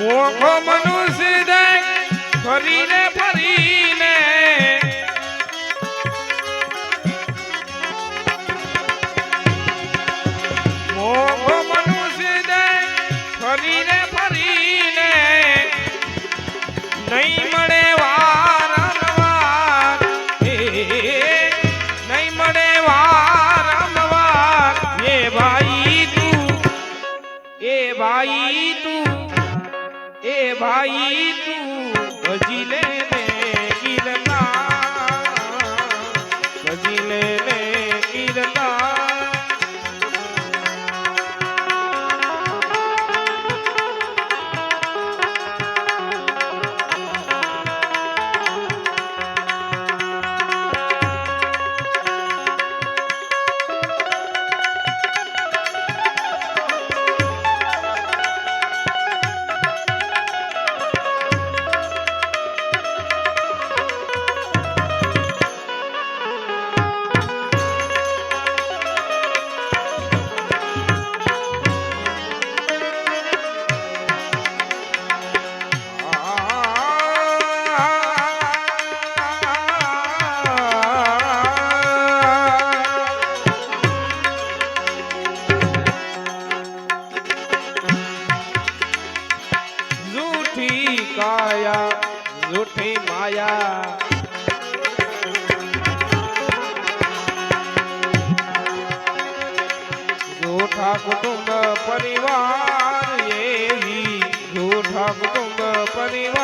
મોખો મનુષ્ય ફરીને ભાઈ તું જૂઠા કુટુંબ પરિવાર એવી. જોઠા કુટુંબ પરિવાર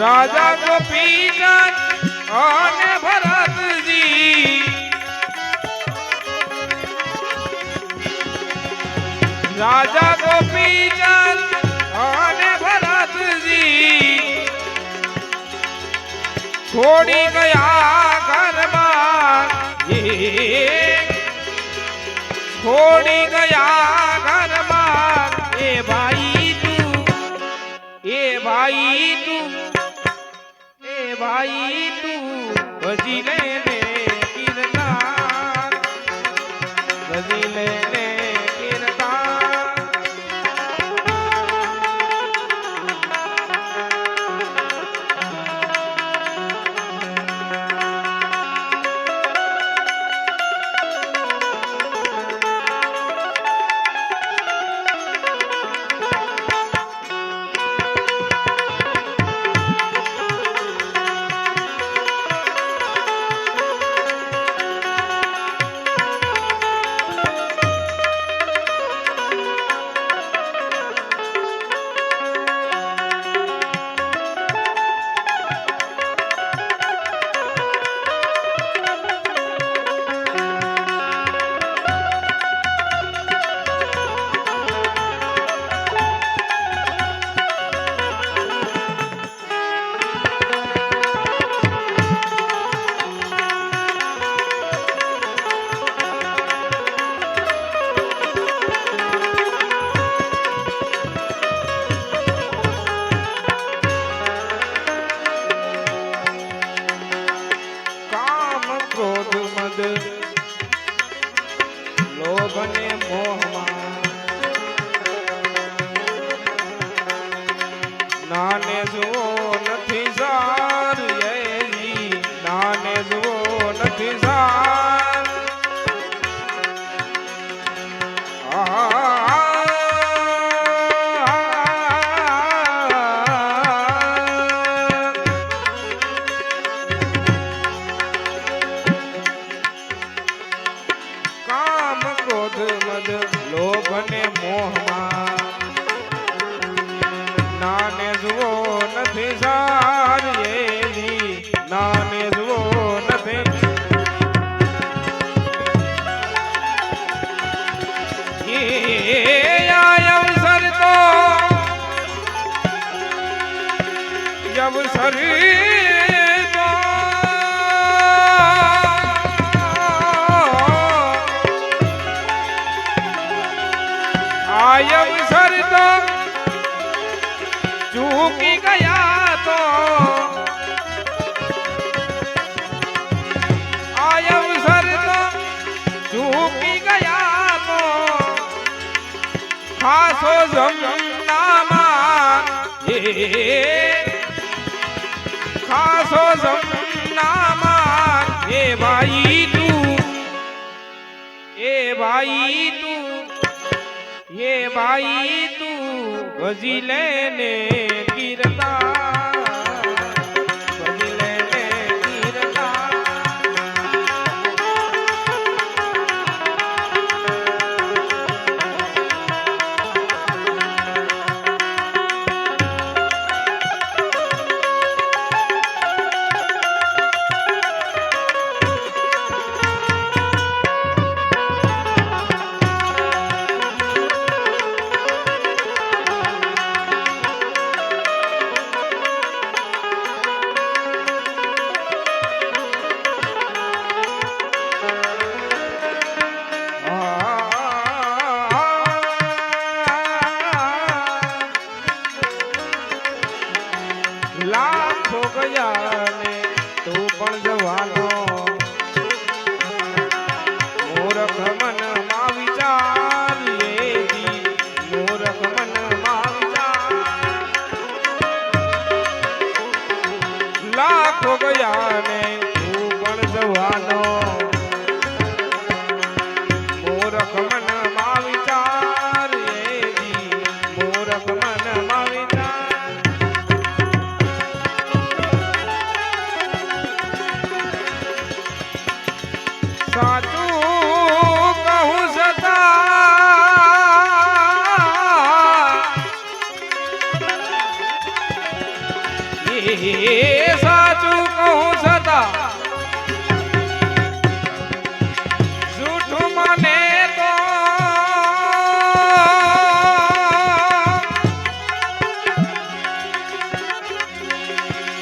રાજા ગોપી અને ભરતજી. રાજા ગોપી અને ભરતજી. છોડી ગયા ઘરમાં. છોડી ગયા સર્વ શરીર આયમ સરિતો ચૂકી ગયા તો આયમ સરિતો ચૂકી ગયા તો Yeah. ખાસો જમનામાં એ ભાઈ તું એ ભાઈ તું એ ભાઈ તું ભજી લેને કીર્તા. લાખો ગયા ને તું પણ જવાનો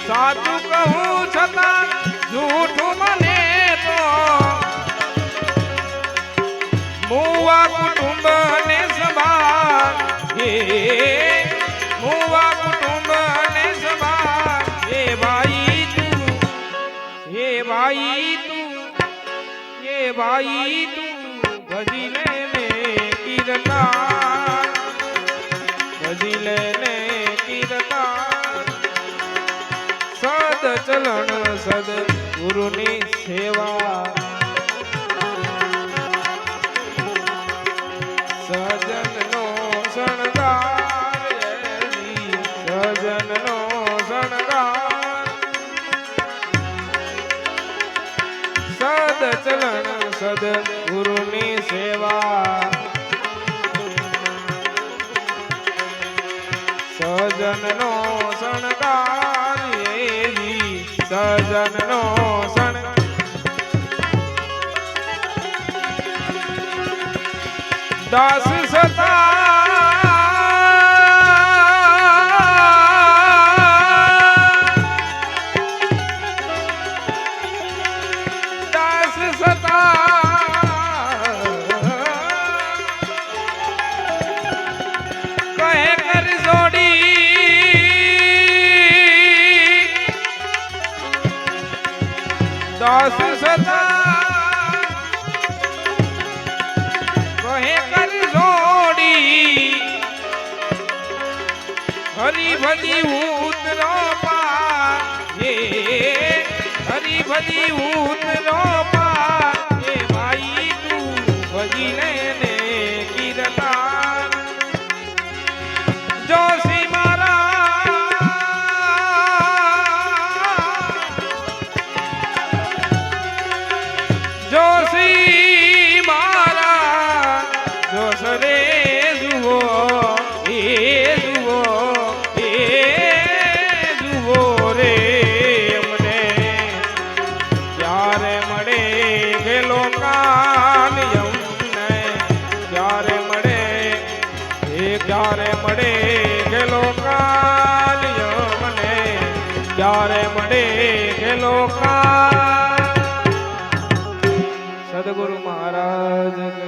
સાચું કહું છતાં જૂઠું મને તો. મુવા કુટુંબ ને સંભાળ મુવા કુટુંબ ને સંભાળ હે ભાઈ તું હે ભાઈ તું હે ભાઈ તું ભજી લે ને કીર્તન ભજી ચલણ સદ ગુરુની સેવા. સજનનો શણગાર સજનનો શણગાર. સદ ચલણ સદ ગુરુની સેવા. સજનનો ਭਜਨ ਨੋ ਦਸ ਸਤਾ હરી ભજી ઉતરો પા હરી ભજી ઉતરો પાર ત્યારે મળે ભેલો કાન જ્યારે મળે, એ ક્યારે મળે ભેલો કાલિયમ યમને જ્યારે મળે ભેલો કા સદગુરુ મહારાજ